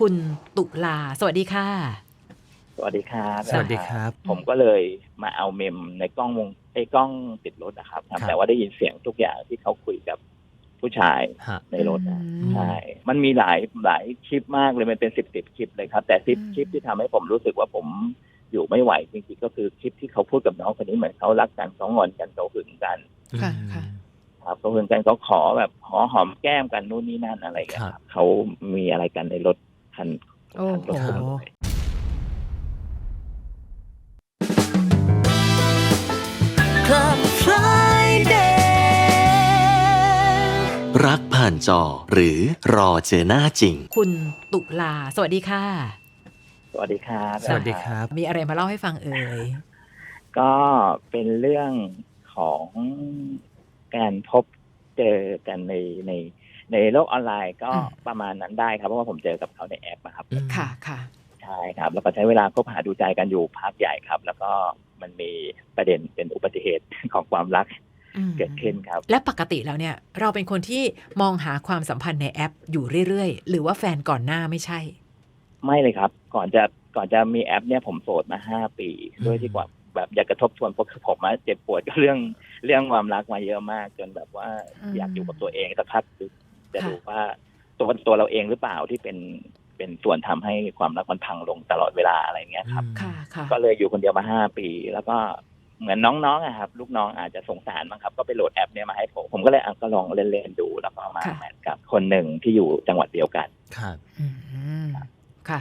คุณตุลา สวัสดีค่ะ สวัสดีครับสวัสดีครับ ผมก็เลยมาเอาเมมในกล้องวงไอ้กล้องติดรถนะครับครับ แต่ว่าได้ยินเสียงทุกอย่างที่เขาคุยกับผู้ชายฮะ ในรถนะอืม ใช่มันมีหลายหลายคลิปมากเลยมันเป็นสิบสิบคลิปเลยครับ แต่คลิปอืม คลิปที่ทำให้ผมรู้สึกว่าผมอยู่ไม่ไหวจริงๆก็คือคลิปที่เขาพูดกับน้องคนนี้เหมือนเขารักกันเขางอนกันเขาหึงกัน ค่ะค่ะ ครับเขาหึงกันเขาขอแบบขอหอมแก้มกันนู่นนี่นั่นอะไรอย่างเงี้ยครับเขามีอะไรกันในรถ คันโอ้คันรถโหผมเลย Club Friday รักผ่านจอหรือรอเจอหน้าจริง คุณตุลา สวัสดีค่ะ สวัสดีครับสวัสดีครับ มีอะไรมาเล่าให้ฟังเอ่ย ก็เป็นเรื่องของการพบเจอกันในใน ในโลกออนไลน์ก็อืมประมาณนั้นได้ครับเพราะว่าผมเจอกับเขาในแอปอะครับอืมค่ะค่ะใช่ครับแล้วก็ใช้เวลาคบหาดูใจกันอยู่พักใหญ่ครับ แล้วก็มันมีประเด็นเป็นอุบัติเหตุของความรักอืมเกิดขึ้นครับ และปกติแล้วเนี่ย เราเป็นคนที่มองหาความสัมพันธ์ในแอปอยู่เรื่อยๆ หรือว่าแฟนก่อนหน้าไม่ใช่ ไม่เลยครับ ก่อนจะก่อนจะมีแอปเนี่ยผมโสดมาห้าปีด้วยที่กว่าแบบอยากกระทบทวนเพราะคือผมมาเจ็บปวดกับเรื่องเรื่องความรักมาเยอะมากจนแบบว่าอืมอยากอยู่กับตัวเองสักพักหนึ่ง จะค่ะดูว่าตัวตัวเราเองหรือเปล่าที่เป็นเป็นส่วนทำให้ความรักมันพังลงตลอดเวลาอะไรเงี้ยครับค่ะค่ะก็เลยอยู่คนเดียวมาห้าปี แล้วก็เหมือนน้องๆอะครับ ลูกน้องอาจจะสงสารมั้งครับ ก็ไปโหลดแอปเนี่ยมาให้ผมผมก็เลยอะก็ลองเล่นๆดูแล้วก็มาค่ะแมทกับคนหนึ่งที่อยู่จังหวัดเดียวกันครับอืมค่ะ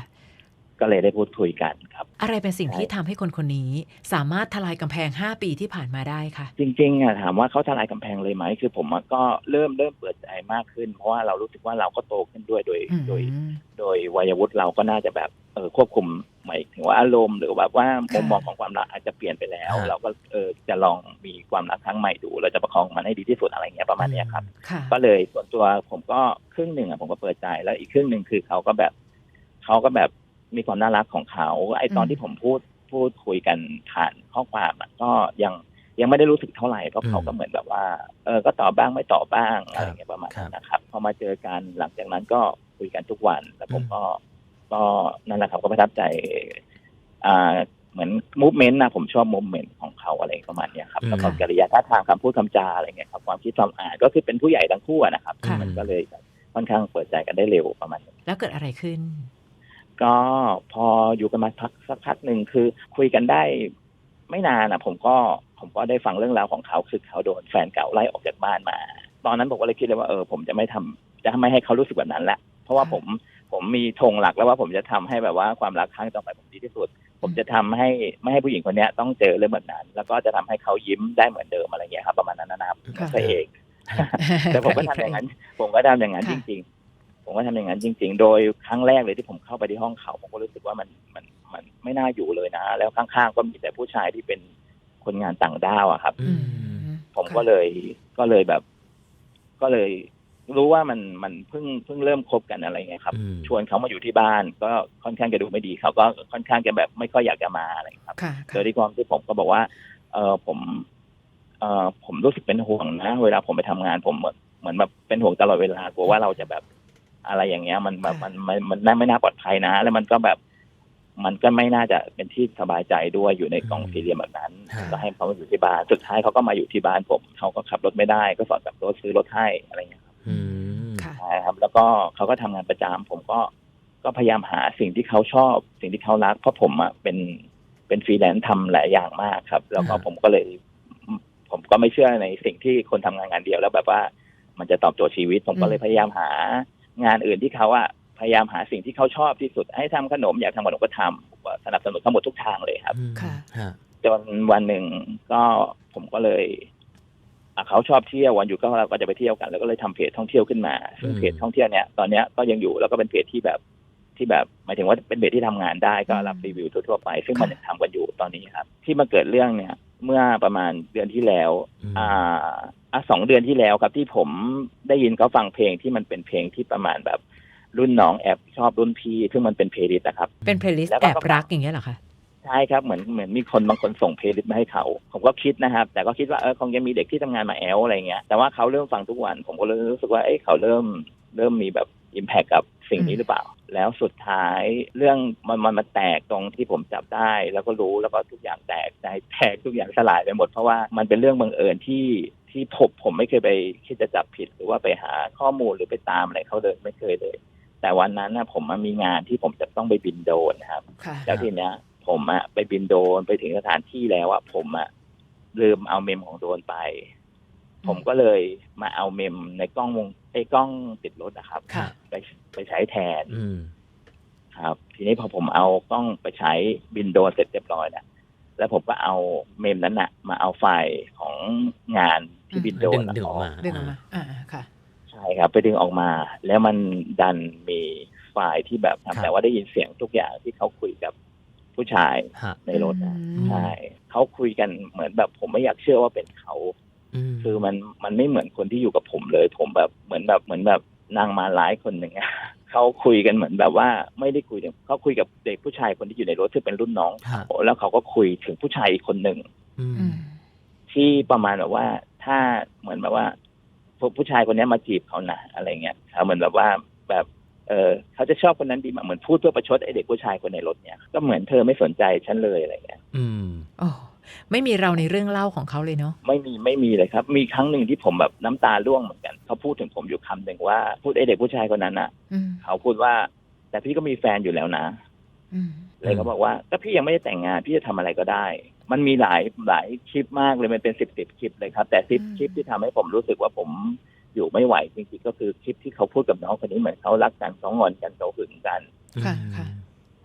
ก็เลยได้พูดคุยกันครับ อะไรเป็นสิ่งใช่ที่ทำให้คนคนนี้ สามารถทลายกำแพง 5 ปีที่ผ่านมาได้คะจริงๆอะถามว่าเขาทลายกำแพงเลยไหมคือผมอะก็เริ่มเริ่มเปิดใจมากขึ้น เพราะว่าเรารู้สึกว่าเราก็โตขึ้นด้วยโดยอืมโดย โดยวัยวุฒิเราก็น่าจะแบบเออควบคุมหมายถึงว่าอารมณ์หรือแบบว่ามุมมองของความรักอาจจะเปลี่ยนไปแล้วค่ะเราก็เออจะลองมีความรักครั้งใหม่ดูเราจะประคองมันให้ดีที่สุดอะไรเงี้ยประมาณเนี้ยครับค่ะก็เลยส่วนตัวผมก็ครึ่งหนึ่งอะผมก็เปิดใจแล้วอีกครึ่งหนึ่งคือเขาก็แบบเขาก็แบบ มีความน่ารักของเขาไอ้ตอนอืมที่ผมพูดพูดคุยกันผ่านข้อความอะก็ยังยังไม่ได้รู้สึกเท่าไหร่เพราะอืมเขาก็เหมือนแบบว่า เออก็ตอบบ้างไม่ตอบบ้างครับอะไรเงี้ยประมาณครันั้บนนะครับ พอมาเจอกันหลังจากนั้นก็คุยกันทุกวันแล้วผมก็ก็นั่นแหละครับก็ประทับใจ อ่าเหมือนมูฟเมนต์นะผมชอบมูฟเมนต์ของเขาอะไรประมาณเนี้ยครับอืมแล้วก็กิริยาท่าทางคำพูดคำจาอะไรเงี้ยครับความคิดความอ่านก็คือเป็นผู้ใหญ่ทั้งคู่อะนะครับค่ะมันก็เลยแบบค่อนข้างเปิดใจกันได้เร็วประมาณนี้แล้วเกิดอะไรขึ้น ก็พออยู่กันมาพักสักพักหนึ่งคือคุยกันได้ไม่นานอะ ผมก็ผมก็ได้ฟังเรื่องราวของเขาคือเขาโดนแฟนเก่าไล่ออกจากบ้านมา ตอนนั้นผมก็เลยคิดเลยว่าเออผมจะไม่ทำจะไม่ให้เขารู้สึกแบบนั้นละเพราะว่าค่ะผมผมมีธงหลักแล้วว่าผมจะทำให้แบบว่าความรักครั้งต่อไปผมดีที่สุด ผมจะทำให้ไม่ให้ผู้หญิงคนเนี้ยต้องเจอเรื่องแบบนั้น แล้วก็จะทำให้เขายิ้มได้เหมือนเดิมอะไรเงี้ยครับประมาณนั้นนะครับค่ะพระเอกแต่ผมก็ทำอย่างนั้น ผมก็ทำอย่างนั้นค่ะจริง ๆ ผมก็ทำอย่างนั้นจริง ๆ โดยครั้งแรกเลยที่ผมเข้าไปที่ห้องเขาผมก็รู้สึกว่ามันมันมันไม่น่าอยู่เลยนะ แล้วข้างๆก็มีแต่ผู้ชายที่เป็นคนงานต่างด้าวอะครับอืมผมก็เลยก็เลยแบบ ก็เลยรู้ว่ามันมันเพิ่งเพิ่งเริ่มคบกันอะไรเงี้ยครับอืมชวนเขามาอยู่ที่บ้าน ก็ค่อนข้างจะดูไม่ดีเขาก็ค่อนข้างจะแบบไม่ค่อยอยากจะมาอะไรครับค่ะโดยที่ความที่ผมก็บอกว่า เออผม เออผมรู้สึกเป็นห่วงนะ เวลาผมไปทำงานผมเหมือนเหมือนแบบเป็นห่วงตลอดเวลากลัวว่าเราจะแบบ อะไรอย่างเงี้ย มันแบบมันมันมันน่าไม่น่าปลอดภัยนะ แล้วมันก็แบบ มันก็ไม่น่าจะเป็นที่สบายใจด้วยอยู่ในกล่องอืมสี่เหลี่ยมแบบนั้นฮะก็ให้เขามาอยู่ที่บ้านสุดท้ายเขาก็มาอยู่ที่บ้านผมเขาก็ขับรถไม่ได้ก็สอนขับรถซื้อรถให้อะไรอย่างเงี้ยครับอืมค่ะใช่ครับ แล้วก็เขาก็ทำงานประจำผมก็ก็พยายามหาสิ่งที่เขาชอบ สิ่งที่เขารักเพราะผมอะเป็นเป็นฟรีแลนซ์ทำหลายอย่างมากครับ แล้วก็ฮะผมก็เลย ผมก็ไม่เชื่อในสิ่งที่คนทำงานงานเดียวแล้วแบบว่า มันจะตอบโจทย์ชีวิต ผมก็เลยอืมพยายามหา งานอื่นที่เขาอะพยายามหาสิ่งที่เขาชอบที่สุด ให้ทำขนมอยากทำขนมก็ทำผมก็สนับสนุนทั้งหมดทุกทางเลยครับอืมค่ะฮะจนวันหนึ่งก็ผมก็เลยอะเขาชอบเที่ยววันอยู่ก็เราก็จะไปเที่ยวกัน แล้วก็เลยทำเพจท่องเที่ยวขึ้นมาซึ่งอืมเพจท่องเที่ยวเนี่ยตอนเนี้ยก็ยังอยู่แล้วก็เป็นเพจที่แบบที่แบบหมายถึงว่าเป็นเพจที่ทำงานได้ก็รับรีวิวทั่วๆไป ซึ่งมันยังทำกันอยู่ตอนนี้ครับ ที่มาเกิดเรื่องเนี่ย เมื่อประมาณเดือนที่แล้วอืมอ่า อะสองเดือนที่แล้วครับที่ผมได้ยินเขาฟังเพลงที่มันเป็นเพลงที่ประมาณแบบรุ่นน้องแอบชอบรุ่นพี่ ซึ่งมันเป็นเพลย์ลิสต์นะครับ เป็นเพลย์ลิสต์แล้วก็แอบรักอย่างเงี้ยเหรอคะใช่ครับเหมือนเหมือนมีคนบางคนส่งเพลย์ลิสต์มาให้เขา ผมก็คิดนะครับ แต่ก็คิดว่าเออคงจะมีเด็กที่ทำงานมาแอลอะไรเงี้ยแต่ว่าเขาเริ่มฟังทุกวัน ผมก็เลยรู้สึกว่าเอ้ยเขาเริ่มเริ่มมีแบบอิมแพคกับแฟสิ่งนี้หรือเปล่า แล้วสุดท้ายเรื่องมันมันมาแตกตรงที่ผมจับได้ แล้วก็รู้แล้วก็ทุกอย่างแตกใจแตกทุกอย่างสลายไปหมดเพราะว่ามันเป็นเรื่องบังเอิญที่ ที่ผมผมไม่เคยไปคิดจะจับผิด หรือว่าไปหาข้อมูลหรือไปตามอะไรเขาเลยไม่เคยเลย แต่วันนั้นนะผมมันมีงานที่ผมจะต้องไปบินโดรนนะครับค่ะแล้วทีเนี้ย ผมอะไปบินโดรนไปถึงสถานที่แล้วอะผมอะลืมเอาเมมของโดรนไป ผมก็เลยมาเอาเมมในกล้องวงไอ้กล้องติดรถนะครับค่ะไปไปใช้แทนอืมครับ ทีนี้พอผมเอากล้องไปใช้บินโดรนเสร็จเรียบร้อยแล้วแล้วผมก็เอาเมมนั้นอะมาเอาไฟล์ของงาน ที่บินโดรนดึงดึงออกมาดึงออกมาอ่าค่ะใช่ครับ ไปดึงออกมา แล้วมันดันมีไฟล์ที่แบบครับแต่ว่าได้ยินเสียงทุกอย่างที่เขาคุยกับผู้ชายฮะในรถนะอืมใช่เขาคุยกันเหมือนแบบผมไม่อยากเชื่อว่าเป็นเขาอืมคือมันมันไม่เหมือนคนที่อยู่กับผมเลย ผมแบบเหมือนแบบเหมือนแบบนางมาร้ายคนหนึ่งอะเขาคุยกันเหมือนแบบว่าไม่ได้คุยถึงเขาคุยกับเด็กผู้ชายคนที่อยู่ในรถซึ่งเป็นรุ่นน้องฮะแล้วเขาก็คุยถึงผู้ชายอีกคนหนึ่งอืมอืมที่ประมาณแบบว่า ถ้าเหมือนแบบว่าพวกผู้ชายคนนี้มาจีบเขานะอะไรเงี้ยเขาเหมือนแบบว่าแบบเออเขาจะชอบคนนั้นดีมากเหมือนพูดเพื่อประชดไอเด็กผู้ชายคนในรถเนี่ย ก็เหมือนเธอไม่สนใจฉันเลยอะไรเงี้ย อืมโอ้ไม่มีเราในเรื่องเล่าของเขาเลยเนาะไม่มีไม่มีเลยครับ มีครั้งหนึ่งที่ผมแบบน้ำตาร่วงเหมือนกันเขาพูดถึงผมอยู่คำหนึ่งว่าพูดไอเด็กผู้ชายคนนั้นอะอืมเขาพูดว่า แต่พี่ก็มีแฟนอยู่แล้วนะอืมเลยเขาบอกว่าก็พี่ยังไม่ได้แต่งงานพี่จะทำอะไรก็ได้ มันมีหลายหลายคลิปมากเลยมันเป็นสิบสิบคลิปเลยครับ แต่คลิปอืมคลิปที่ทำให้ผมรู้สึกว่าผมอยู่ไม่ไหวจริงๆก็คือคลิปที่เขาพูดกับน้องคนนี้เหมือนเขารักกันเขางอนกันเขาหึงกันค่ะค่ะ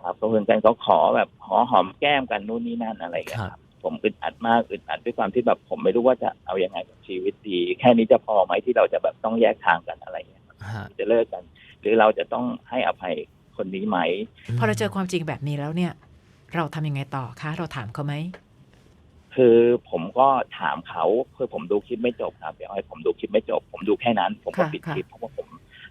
ครับเขาหึงกันเขาขอแบบขอหอมแก้มกันนู่นนี่นั่นอะไรอย่างเงี้ยครับครับผมอึดอัดมากอึดอัดด้วยความที่แบบผมไม่รู้ว่าจะเอายังไงกับชีวิตดี แค่นี้จะพอไหมที่เราจะแบบต้องแยกทางกันอะไรอย่างเงี้ยฮะจะเลิกกัน หรือเราจะต้องให้อภัยคนนี้ไหมพอเราเจอความจริงแบบนี้แล้วเนี่ย เราทำยังไงต่อคะเราถามเขาไหม คือผมก็ถามเขาคือผมดูคลิปไม่จบครับเดี๋ยวให้ผมดูคลิปไม่จบ ผมดูแค่นั้น ผมก็ค่ะปิดค่ะคลิปเพราะว่าผม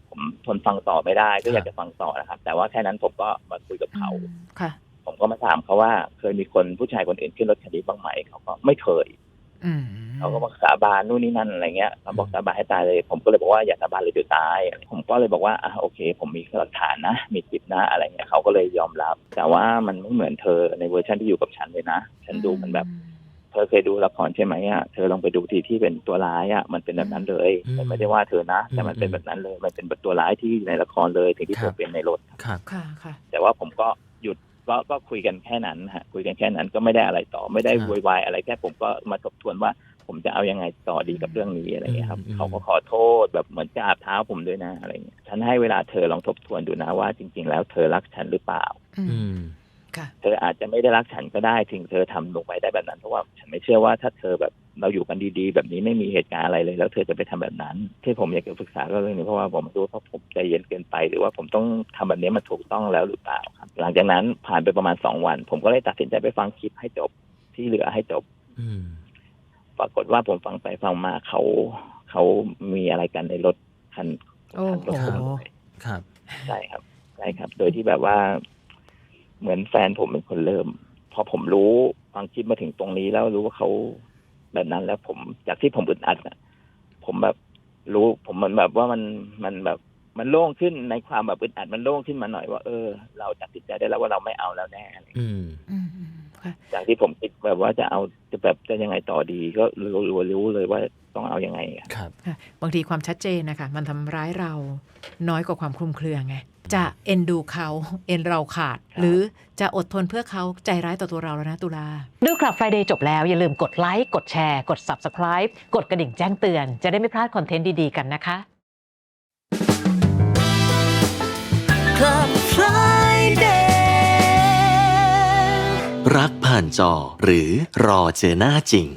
ผมทนฟังต่อไม่ได้ก็อยากครับจะฟังต่อนะครับ แต่ว่าแค่นั้นผมก็มาคุยกับเขาอืมค่ะ ผมก็มาถามเขาว่า เคยมีคนผู้ชายคนอื่นขึ้นรถคันนี้บ้างไหมเขาก็ไม่เคยอืมเขาก็บอกสาบานนู่นนี่นั่นอะไรเงี้ยเขาบอกสาบานให้ตายเลย ผมก็เลยบอกว่าอย่าสาบานเลยเดี๋ยวตาย ผมก็เลยบอกว่าอะโอเค ผมมีหลักฐานนะ มีคลิปนะอะไรเงี้ยเขาก็เลยยอมรับ แต่ว่ามันไม่เหมือนเธอในเวอร์ชันที่อยู่กับฉันเลยนะ ฉันดูมันแบบ เธอเคยดูละครใช่ไหมอะเธอลองไปดูทีที่เป็นตัวร้ายอะมันเป็นแบบนั้นเลยอืมแต่ไม่ได้ว่าเธอนะ แต่มันอืมเป็นแบบนั้นเลย มันเป็นแบบตัวร้ายที่อยู่ในละครเลยถึงที่คเธรับอเป็นในรถครับค่ะค่ะแต่ว่าผมก็หยุดก็ก็คุยกันแค่นั้นฮะคุยกันแค่นั้นก็ไม่ได้อะไรต่อไม่ได้ครับโวยวายอะไรแค่ผมก็มาทบทวนว่าผมจะเอายังไงต่อดีกับเรื่องนี้อะไรเงี้ยครับอืมเขาก็ขอโทษแบบเหมือนจะอาบเท้าผมด้วยนะอะไรเงี้ยฉันให้เวลาเธอลองทบทวนดูนะว่าจริง ๆ แล้วเธอรักฉันหรือเปล่า อือืมมค่ะ เธออาจจะไม่ได้รักฉันก็ได้ถึงเธอทำลงไปได้แบบนั้นเพราะว่าฉันไม่เชื่อว่าถ้าเธอแบบเราอยู่กันดีๆ แบบนี้ไม่มีเหตุการณ์อะไรเลย แล้วเธอจะไปทำแบบนั้น ที่ผมอยากจะปรึกษาก็เรื่องนี้เพราะว่าผมไม่รู้ว่าผมใจเย็นเกินไป หรือว่าผมต้องทำแบบนี้มันถูกต้องแล้วหรือเปล่าครับหลังจากนั้นผ่านไปประมาณสองวัน ผมก็เลยตัดสินใจไปฟังคลิปให้จบที่เหลือให้จบ อืมปรากฏว่าผมฟังไปฟังมาเขาเขามีอะไรกันในรถคันโอ้โหคันรถผมด้วยครับใช่ครับใช่ครับ โดยที่แบบว่า เหมือนแฟนผมเป็นคนเริ่ม พอผมรู้ฟังคลิปมาถึงตรงนี้แล้วรู้ว่าเขาแบบนั้นแล้วผมจากที่ผมอึดอัดอะผมแบบรู้ผมมันแบบว่ามันมันแบบมันโล่งขึ้นในความแบบอึดอัดมันโล่งขึ้นมาหน่อยว่าเออ เราตัดสินใจได้แล้วว่าเราไม่เอาแล้วแน่อะไรอย่างเงี้ยอืมอืมอืมค่ะจากที่ผมคิดแบบว่าจะเอาจะแบบจะยังไงต่อดี ก็รู้รู้รู้เลยว่าต้องเอายังไงอะครับค่ะบางทีความชัดเจนนะคะมันทำร้ายเราน้อยกว่าความคลุมเครือไง จะเอ็นดูเขาเอ็นเราขาด หรือจะอดทนเพื่อเขาใจร้ายต่อตัวเราแล้วนะตุลา ดูคลับ Friday จบแล้ว อย่าลืมกดไลค์กดแชร์ กด Subscribe กดกระดิ่งแจ้งเตือน จะได้ไม่พลาดคอนเทนต์ดี ๆ กันนะคะ Club Friday รักผ่านจอหรือรอเจอหน้าจริง